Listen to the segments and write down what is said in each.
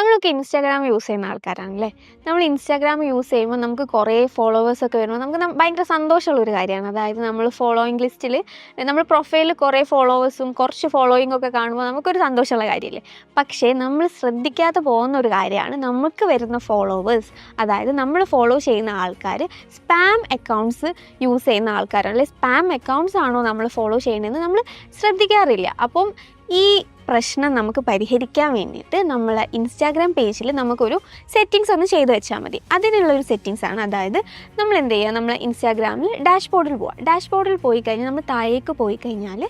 നമ്മളൊക്കെ Instagram use ചെയ്യുന്ന ആൾക്കാരാണല്ലേ? നമ്മൾ ഇൻസ്റ്റാഗ്രാം യൂസ് ചെയ്യുമ്പോൾ നമുക്ക് കുറേ ഫോളോവേഴ്സൊക്കെ വരുമ്പോൾ നമുക്ക് ഭയങ്കര സന്തോഷമുള്ള ഒരു കാര്യമാണ്. അതായത് നമ്മൾ ഫോളോയിങ് ലിസ്റ്റിൽ നമ്മൾ പ്രൊഫൈലിൽ കുറേ ഫോളോവേഴ്സും കുറച്ച് ഫോളോയിങ് ഒക്കെ കാണുമ്പോൾ നമുക്കൊരു സന്തോഷമുള്ള കാര്യമില്ലേ? പക്ഷേ നമ്മൾ ശ്രദ്ധിക്കാതെ പോകുന്ന ഒരു കാര്യമാണ് നമുക്ക് വരുന്ന ഫോളോവേഴ്സ് അതായത് നമ്മൾ ഫോളോ ചെയ്യുന്ന ആൾക്കാർ സ്പാം അക്കൗണ്ട്സ് യൂസ് ചെയ്യുന്ന ആൾക്കാരാണ്. അല്ലെ സ്പാം അക്കൗണ്ട്സ് ആണോ നമ്മൾ ഫോളോ ചെയ്യണമെന്ന് നമ്മൾ ശ്രദ്ധിക്കാറില്ല. അപ്പം ഈ പ്രശ്നം നമുക്ക് പരിഹരിക്കാൻ വേണ്ടിയിട്ട് നമ്മൾ ഇൻസ്റ്റാഗ്രാം പേജിൽ നമുക്കൊരു സെറ്റിങ്സ് ഒന്ന് ചെയ്തു വെച്ചാൽ മതി. അതിനുള്ളൊരു സെറ്റിങ്സ് ആണ്. അതായത് നമ്മൾ എന്ത് ചെയ്യുക നമ്മൾ ഇൻസ്റ്റാഗ്രാമിൽ ഡാഷ്ബോർഡിൽ പോവുക ഡാഷ്ബോർഡിൽ പോയി കഴിഞ്ഞാൽ നമ്മൾ താഴേക്ക് പോയി കഴിഞ്ഞാൽ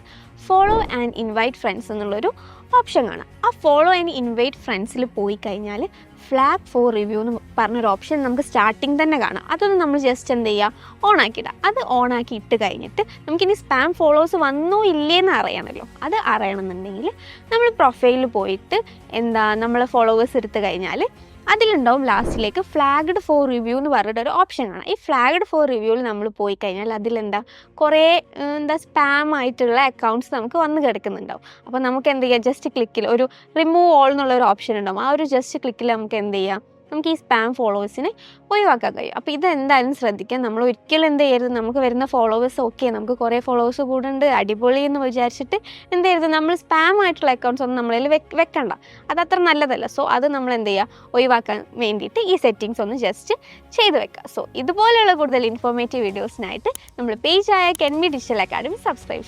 ഫോളോ ആൻഡ് ഇൻവൈറ്റ് ഫ്രണ്ട്സ് എന്നുള്ളൊരു ഓപ്ഷൻ കാണാം ആ ഫോളോ ആൻഡ് ഇൻവൈറ്റ് ഫ്രണ്ട്സിൽ പോയി കഴിഞ്ഞാൽ ഫ്ലാഗ് ഫോർ റിവ്യൂ എന്ന് പറഞ്ഞൊരു ഓപ്ഷൻ നമുക്ക് സ്റ്റാർട്ടിങ് തന്നെ കാണാം. അതൊന്ന് നമ്മൾ ജസ്റ്റ് എന്ത് ചെയ്യുക ഓൺ ആക്കിയിടുക അത് ഓൺ ആക്കി ഇട്ട് കഴിഞ്ഞിട്ട് നമുക്കിനി സ്പാം ഫോളോവേഴ്സ് വന്നോ ഇല്ലേന്ന് അറിയണമല്ലോ അത് അറിയണമെന്നുണ്ടെങ്കിൽ നമ്മൾ പ്രൊഫൈലിൽ പോയിട്ട് എന്താ നമ്മൾ ഫോളോവേഴ്സ് എടുത്തു കഴിഞ്ഞാൽ അതിലുണ്ടാവും ലാസ്റ്റിലേക്ക് ഫ്ലാഗ്ഡ് ഫോർ റിവ്യൂ എന്ന് പറഞ്ഞിട്ട് ഒരു ഓപ്ഷൻ ആണ്. ഈ ഫ്ലാഗ്ഡ് ഫോർ റിവ്യൂവിൽ നമ്മൾ പോയി കഴിഞ്ഞാൽ അതിലെന്താ? കുറേ എന്താ സ്പാം ആയിട്ടുള്ള അക്കൗണ്ട്സ് നമുക്ക് വന്ന് കിടക്കുന്നുണ്ടാവും. അപ്പോൾ നമുക്ക് എന്ത് ചെയ്യാം? ജസ്റ്റ് ക്ലിക്കിൽ ഒരു റിമൂവ് ഓൾ എന്നുള്ള ഒരു ഓപ്ഷൻ ഉണ്ടാവും. ആ ഒരു ജസ്റ്റ് ക്ലിക്കിൽ നമുക്ക് എന്ത് ചെയ്യാം? നമുക്ക് ഈ സ്പാം ഫോളോവേഴ്സിനെ ഒഴിവാക്കാൻ കഴിയും. അപ്പോൾ ഇത് എന്തായാലും ശ്രദ്ധിക്കാം. നമ്മൾ ഒരിക്കലും എന്ത് ചെയ്യരുത്. നമുക്ക് വരുന്ന ഫോളോവേഴ്സ് ഓക്കെ നമുക്ക് കുറേ ഫോളോവേഴ്സ് കൂടുണ്ട് അടിപൊളി എന്ന് വിചാരിച്ചിട്ട് എന്ത് ചെയ്യരുത്. നമ്മൾ സ്പാം ആയിട്ടുള്ള അക്കൗണ്ട്സ് ഒന്നും നമ്മളതിൽ വെക്കണ്ട. അത് അത്ര നല്ലതല്ല. സോ അത് നമ്മൾ എന്ത് ചെയ്യുക ഒഴിവാക്കാൻ വേണ്ടിയിട്ട് ഈ സെറ്റിങ്സ് ഒന്ന് ജസ്റ്റ് ചെയ്ത് വെക്കുക സോ ഇതുപോലെയുള്ള കൂടുതൽ ഇൻഫോർമേറ്റീവ് വീഡിയോസിനായിട്ട് നമ്മൾ പേജായ കെൻമി ഡിജിറ്റൽ അക്കാഡമി സബ്സ്ക്രൈബ്